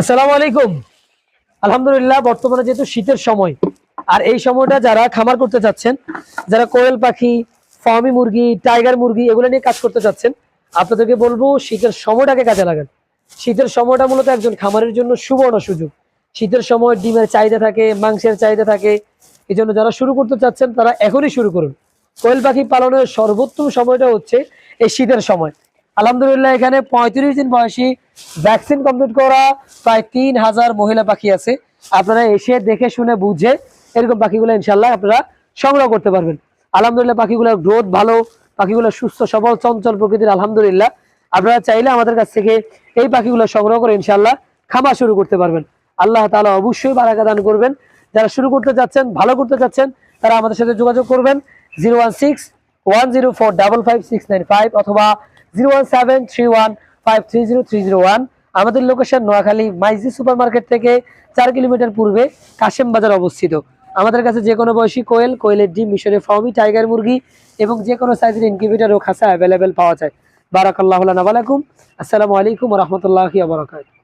আসসালামু আলাইকুম। আলহামদুলিল্লাহ, বর্তমানে যেহেতু শীতের সময়, আর এই সময়টা যারা খামার করতে চাচ্ছেন, যারা কোয়েল পাখি, ফার্মি মুরগি, টাইগার মুরগি, এগুলো নিয়ে কাজ করতে চাচ্ছেন, আপনাদেরকে বলব শীতের সময়টাকে কাজে লাগান। শীতের সময়টা মূলত একজন খামারের জন্য সুবর্ণ সুযোগ। শীতের সময় ডিমের চাহিদা থাকে, মাংসের চাহিদা থাকে, এই জন্য যারা শুরু করতে চাচ্ছেন, তারা এখনই শুরু করুন। কোয়েল পাখি পালনের সর্বোত্তম সময়টা হচ্ছে এই শীতের সময়। আলহামদুলিল্লাহ, এখানে পঁয়ত্রিশ দিন বয়সী ভ্যাকসিন কমপ্লিট করা প্রায় তিন হাজার মহিলা পাখি আছে। আপনারা এসে দেখে শুনে বুঝে এরকম পাখিগুলো ইনশাল্লাহ আপনারা সংগ্রহ করতে পারবেন। আলহামদুলিল্লাহ, পাখিগুলোর গ্রোথ ভালো, পাখিগুলো সুস্থ, সবল, চঞ্চল প্রকৃতির আলহামদুলিল্লাহ। আপনারা চাইলে আমাদের কাছ থেকে এই পাখিগুলো সংগ্রহ করে ইনশাল্লাহ খামা শুরু করতে পারবেন। আল্লাহ তাআলা অবশ্যই বারাকা দান করবেন। যারা শুরু করতে যাচ্ছেন ভালো করতে যাচ্ছেন তারা আমাদের সাথে যোগাযোগ করবেন। Zero one six one zero four double five six nine five অথবা zero one seven three one five three zero three one আমাদের location Noakhali Maijdee super market থেকে চার কিলোমিটার পূর্বে কাশেম বাজার অবস্থিত। আমাদের কাছে যে কোনো বয়সী কোয়েল, কোয়েলের ডিম মিশরে ফার্মি টাইগার মুরগি এবং যে কোনো সাইজের ইনকিউবেটার ও খাসা অ্যাভেলেবেল পাওয়া যায়। বারাকাল্লাহ আলাইকুম আসসালামু আলাইকুম রহমতুল্লাহি আবরাকাত